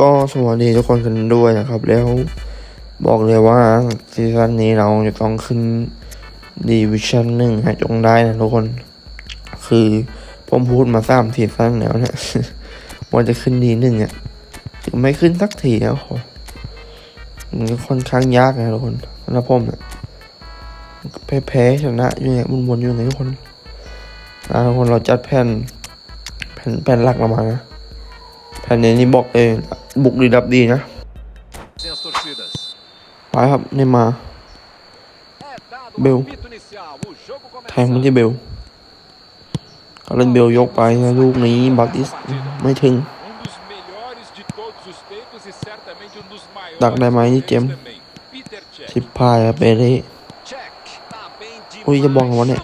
ก็สวัสดีทุกคนกันด้วยนะครับ แล้วบอกเลยว่าซีซั่นนี้เราจะต้องขึ้นดีวิชั่นหนึ่งให้จงได้นะทุกคน คือผมพูดมาสามซีซั่นแล้วเนี่ยว่าจะขึ้นดีหนึ่งอะยังไม่ขึ้นสักทีนะโหมันค่อนข้างยากนะทุกคนสำหรับผมเนี่ยแพ้ชนะอยู่ไงวนวนๆอยู่ไงทุกคนทุกคนเราจัดแผ่นแผ่นแผ่นหลักเรามานะ แผ่นนี้นี่บอกเองบุกดีดับดีนะ ไปครับเนมาเบลแทงมันที่เบลเขาเล่นเบลยกไปนะลูกนี้บัติสไม่ถึง ดักได้ไหมนี่เจมสิบพายอะเปเร่อุ้ยจะบองวะเนี่ย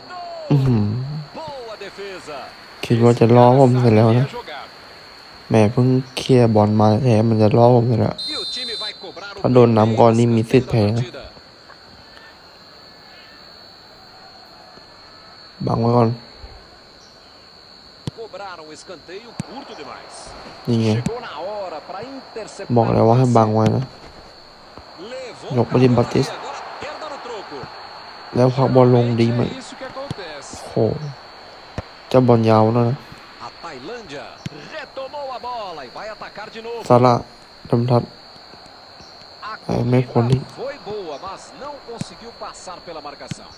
คิดว่าจะล้อผมเสร็จแล้วนะ แม่เพิ่งเคลียร์บอลมาแท้มันจะล่อผมเลยอะถ้าโดนน้ำก่อนนี่มีสิทธิ์แพ้บังไว้ก่อนนี่ไงบอกแล้วว่าให้บังไว้นะยกไปดิมบัติส แล้วพักบอลลงดีไหมโหจะบอลยาวนะนะ A Tailândia retomou a bola e vai atacar de novo. ซาร่าดำทัด A É, meio corrida pônei. foi boa, mas não conseguiu passar pela marcação.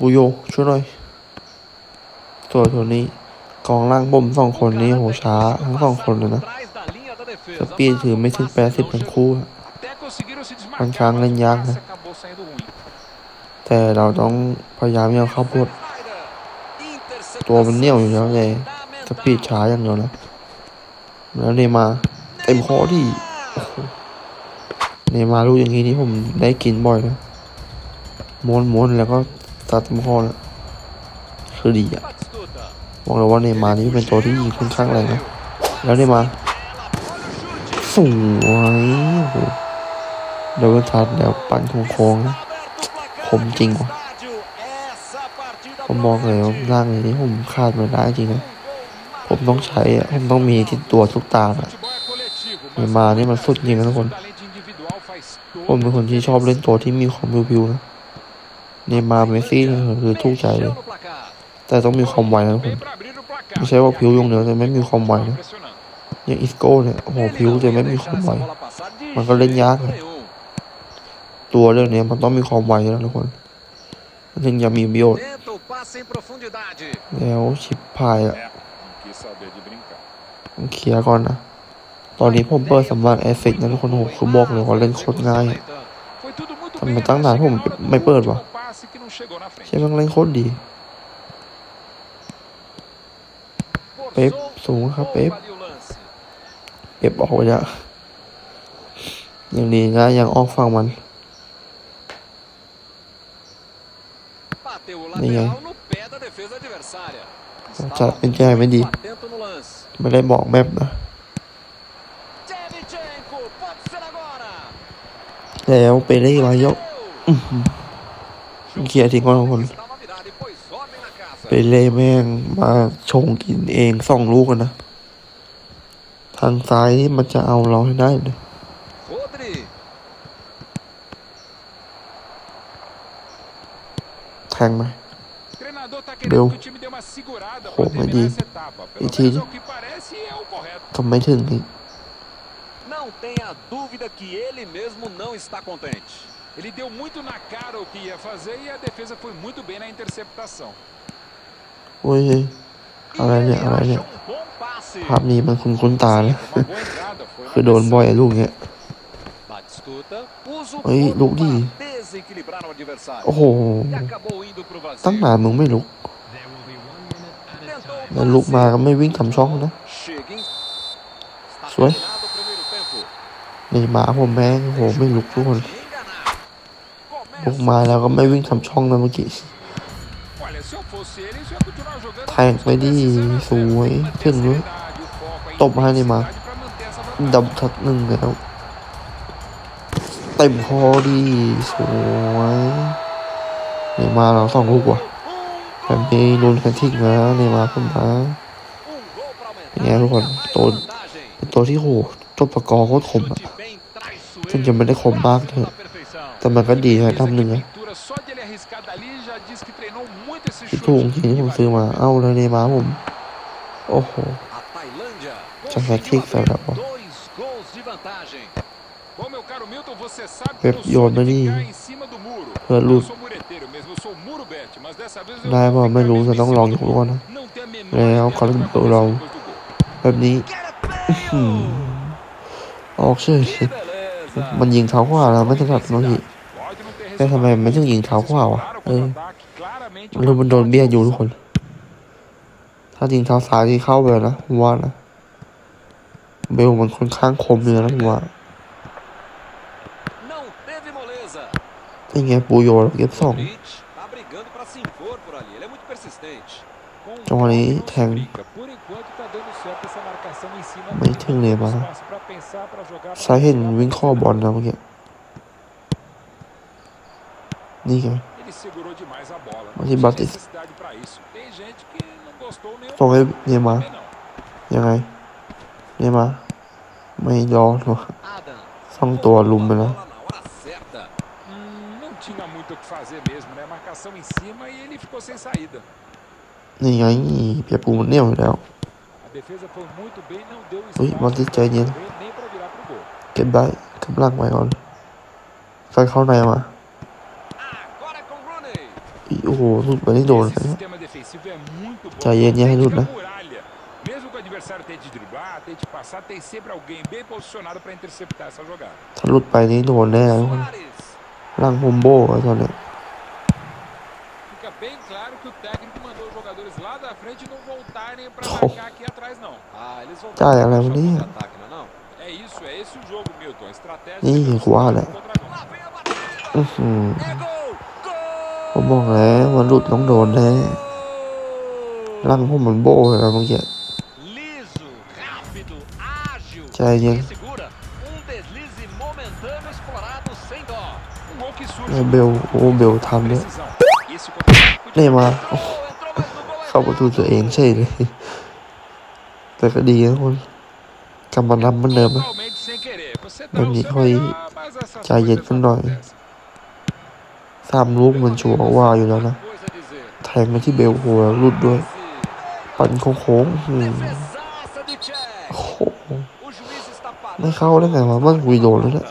บุโยช่วยหน่อยส่วนตัวนี้กองล่างบ่มสองคนนี้โหช้าทั้งสองคนเลยนะ Atrás da linha da ส defesa, ปีด mas ถือไม่ถึง o แป passe ดสิบ não ทั้ง chegou. คู่อะ Até conseguiram se desmarcar. ค่อนข้างเล่นยาก mas o นะ passe acabou saindo ruim. แต่เราต้องพยายามอย่าเข้าพวด Interceptação ตัวมันเหนี่ยวอยู่แล้วเลย fundamental. สปีดช้าอย่างเดียวนะ แล้วเนมาร์เต็มข้อที่เนมาร์ลูกอย่างนี้นี่ผมได้กินบ่อยนะม้วนม้วนแล้วก็ตัดเต็มข้อแล้วคือดีอะบอกเลยว่าเนมานี่เป็นตัวที่ยิงค่อนข้างแรงนะแล้วเนมาร์ Ela apoia o chute. สวยโอ้โหเดวิลทัดแล้วปั่นโค้งๆนะ Aberto o placar Como aqui no tinha. estádio. Essa partida ผมบอกเลยว่าร่างนี้ผมขาดไม่ได้จริงนะ ผมต้องใช้อะผมต้องมีที่ตัวทุกตาอะ Futebol é coletivo. Neymar, mas Neymar, muitas tudo lindo, né, vezes o mano? talento individual faz ผมเป็นคนที่ชอบเล่นตัวที่มีความวิวๆนะเนมาเมสซี่นี่คือทุกใจเลย แต่ต้องมีความไวนะทุกคนไม่ใช่ว่าผิวอย่างเดียวแต่ไม่มีความไวนะอย่างอิสโก้เนี่ยโอ้โหผิว não แต่ ia ไม่มีความไวมันก็เล่นยาก jeito นะ nenhum. ตัวเรื่องนี้มันต้องมีความไวนะทุกคนมันถึงจะมีประโยชน์แล้วชิปพายอะ É, não quis saber de brincar. ต้องเคลียร์ก่อนนะ ตอนนี้ผมเปิดสำนักแอสเซทนะทุกคนโอ้โหคือบอกเลยว่าเล่นโคตรง่ายอะ Foi tudo muito Também bem tá até nada, chegar vamos, na hora do mas pode, último vá. passe que não chegou na frente. ใช่ไหมเล่นโคตรดี Forçou เป๊ปสูงครับ um เป๊ป pouco ali o lance. เก็บออกไปจะยังดีนะยังออกฝั่งมัน Bateu o Ninguém. จะเป็นใจไม่ดีไม่ได้บอกแมปนะแล้วไปเร่มายกเขียทิ้งก่นคนไปเร่แม่งมาชงกินเองสองลูกนะ ทางซ้ายมันจะเอาเราให้ได้เลยแทงไหม treinador tá Deu. querendo que o time dê uma segurada Pô, pra mas terminar de- essa etapa. e Pelo tire. menos é o que parece e é o correto. ทำไมถึงอีก Não tenha dúvida que ele mesmo não está contente. Ele deu muito na cara o que ia fazer e a defesa foi muito bem na interceptação. โอ้ย E Olha ali, ele olha ali. acha um bom passe. ภาพนี้มันคุ้นๆตานะ Uma boa entrada, foi คือโดนบ่อยอะลูกเนี้ย Batistuta usa o Aí, corpo Lodi. para desequilibrar o adversário. โอ้โห E acabou indo pro vazio. ตั้งนานมึงไม่ลุก Tentou o แล้วลุกมาก็ไม่วิ่งทำช่องนะ Chega em... Está Foi? terminado o primeiro tempo. นี่หมาผมแม่งโอ้โหไม่ลุกทุกคน De enganar. ลุก Começa มาแล้วก็ไม่วิ่งทำช่องนะเมื่อกี้ Olha, se eu fosse ele, eu ia continuar jogando. แทงไปดิสวยถึงด้วยตบให้นี่มาดับทักหนึ่งแล้ว เต็มคอดี สวยนี่มาเราสองลูกว่ะ um แบบนี้ลุ้นกันทิ้งนะนี่มาขึ้นมา Um gol para aumentar É, Juan, ainda mais a todo. vantagem. เป็นตัวตัวที่โหตัวประกอบโคตรคมอะ Chute bem traiçoeiro, ถึงจะไม่ได้คมมากเถอะ à perfeição. แต่มันก็ดีนะทำหนึ่งอะ Pintura, só de ele arriscar dali já diz que treinou muito esse ที่ chute. ถูกจริงที่ผมซื้อมาเอ้าเลยเนย์มาร์ผม โอ้โห A Tailândia Já conseguiu saquei que abrir será, ó. dois gols de vantagem. Bom, meu caro Milton, você sabe Pep que eu sou de Yonani. ficar ได้ vou ป่ะ ficar ไม่รู้ mesmo จะ em ต้อง cima ลอง do ดู muro. ก่อนนะ Não tem a menor แล้ว ideia คา do ร์ que ล vai เบลเรา acontecer depois do gol. แบบนี้ Gareth อืม Bale! ออกเฉย Que beleza! มันยิงเท้าขวาแล้วไม่ถนัดน้องที Pode não ter แต่ทำไมมันไม่ถึงยิงเท้าขวาวะ resultado, เออ contra-ataque, claramente มันรู้มันโดนเบี้ยอยู่ทุกคน ถ้ายิงเท้าซ้ายที่เข้าไปแล้วนะผมว่านะเบลมันค่อนข้างคมเลยนะผมว่า Não teve moleza. ไอ้ไงปูโยนเก็บสอง Modric tá brigando para se impor por ali. Ele é muito persistente. Com o Então, ali, toque não se tem- brinca. Por enquanto tá dando certo essa marcação em cima Mas dele. tem que levar. Espaço pra pensar, pra jogar, pra ซ้ายเห็น jogar, pra วิ่งเข้อบอลนะเมื่อกี้นี่ไง Ele segurou demais a bola. Mas Não ele tinha bate- necessidade pra isso. Tem gente que não gostou nem um ส่งให้ pouco, เนย์มาร์ também não. ยังไงเนย์มาร์ไม่รอหรอก Adam. สองตัวลุมไป Bola แล้ว muito o que fazer mesmo, né? Marcação em cima e ele ficou sem saída. นี่ไงเปียปูมันเหนี่ยวอยู่แล้ว A defesa foi muito bem, não deu Ui, espaço mas ele pra tá indo. correr, nem pra virar pro gol. เก็บได้กำลังไว้ก่อนใส่เข้าในมา Agora é com Rooney. อีโอ้โหสุดไปนี่โดน Esse เลยนะ sistema defensivo é muito bom. Já ia, ia, Autêntica Ruth, né? muralha. Mesmo que o adversário tente driblar, tente passar, tem sempre alguém bem posicionado para interceptar essa jogada. ถ้าหลุดไปนี่โดนแน่ทุกคน Soares. ร่างผมโบไว้ตอนเนี้ย Fica bem claro que o técnico mandou os jogadores lá da frente não voltarem para Oh. marcar aqui atrás, não. Ah, eles vão Tá, tentar ela é puxar o bonita. contra-ataque, não é não? É isso, é esse o jogo, Milton. A estratégia Ih, é velocidade Guarda. contra gol. Lá vem a batida. อื้อหือ É gol! ผมบอกแล้วมันหลุดต้องโดนแน่ร่างผมมันโบเลยนะเมื่อกี้ Liso, rápido, ágil. Já ia. E segura. Um เบลโอ้เบลทำเนี่ยได้มาเข้าประตูตัวเองใช่เลย แต่ก็ดีนะคนกำบันรับมือนเดิมนะแบบนี้ค่อยใจเย็นกันหน่อยสามลูกมันชัวร์ว่าอยู่แล้วนะแทงมาที่เบลหัวรุดด้วย ปั่นโค้งๆโอ้โหไม่เข้าได้ไงวะมันกุยโดนแล้วเนี่ย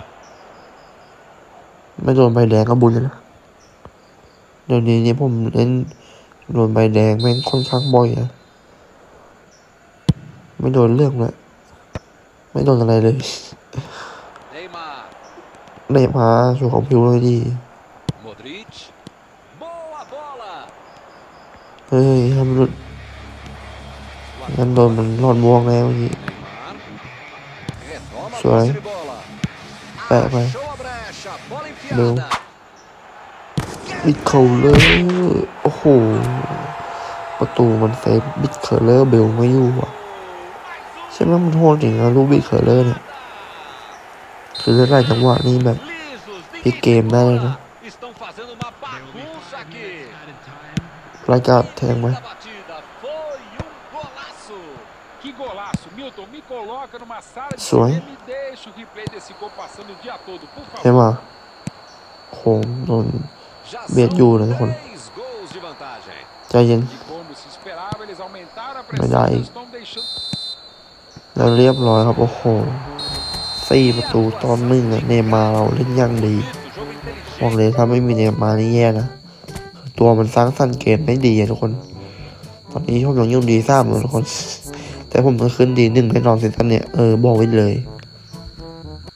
ไม่โดนใบแดงก็บุญเลยนะเดี๋ยวนี้เนี่ยผมเล่นโดนใบแดงแม่งค่อนข้างบ่อยอะไม่โดนเรื่องเลยไม่โดนอะไรเลย Neymar. เนมาชูของผิวเลยดี Modric. Boa bola. เฮ้ยทำหลุดงั้นโดนมันรอดม่วงแล้วเมื่อกี้ Neymar. Retoma a Suai. posse de bola. Vai, vai. Achou a brecha. เร็วบิดเคอร์เลอร์โอ้โห ประตูมันเซฟบิดเคอร์เลอร์เบลไม่อยู่อะใช่ไหมมันโทษจริงนะลูกบิดเคอร์เลอร์เนี่ยคือได้หลาจังหวะนี่แบบพิกเกมได้เลยนะรายการแทงไหมสวย golaço, โค้งโดน Já Bem são duro, né, Rony? três gols de vantagem. ใจเย็น E como se esperava, eles aumentaram a Mas pressão aí- e estão deixando. แล้วเรียบร้อยครับ โอ้โหสี่ประตูตอนหนึ่งอะเนมาร์เราเล่นยังดีบอกเลยถ้าไม่มีเนมาร์นี่แย่นะตัวมันสร้างสรรค์เกมได้ดีอะทุกคน ตอนนี้ผมยังยู่งดีสามเลยทุกคน แต่ผมจะขึ้นดีหนึ่งแน่นอนซีซั่นเนี่ย เออ บอกไว้เลย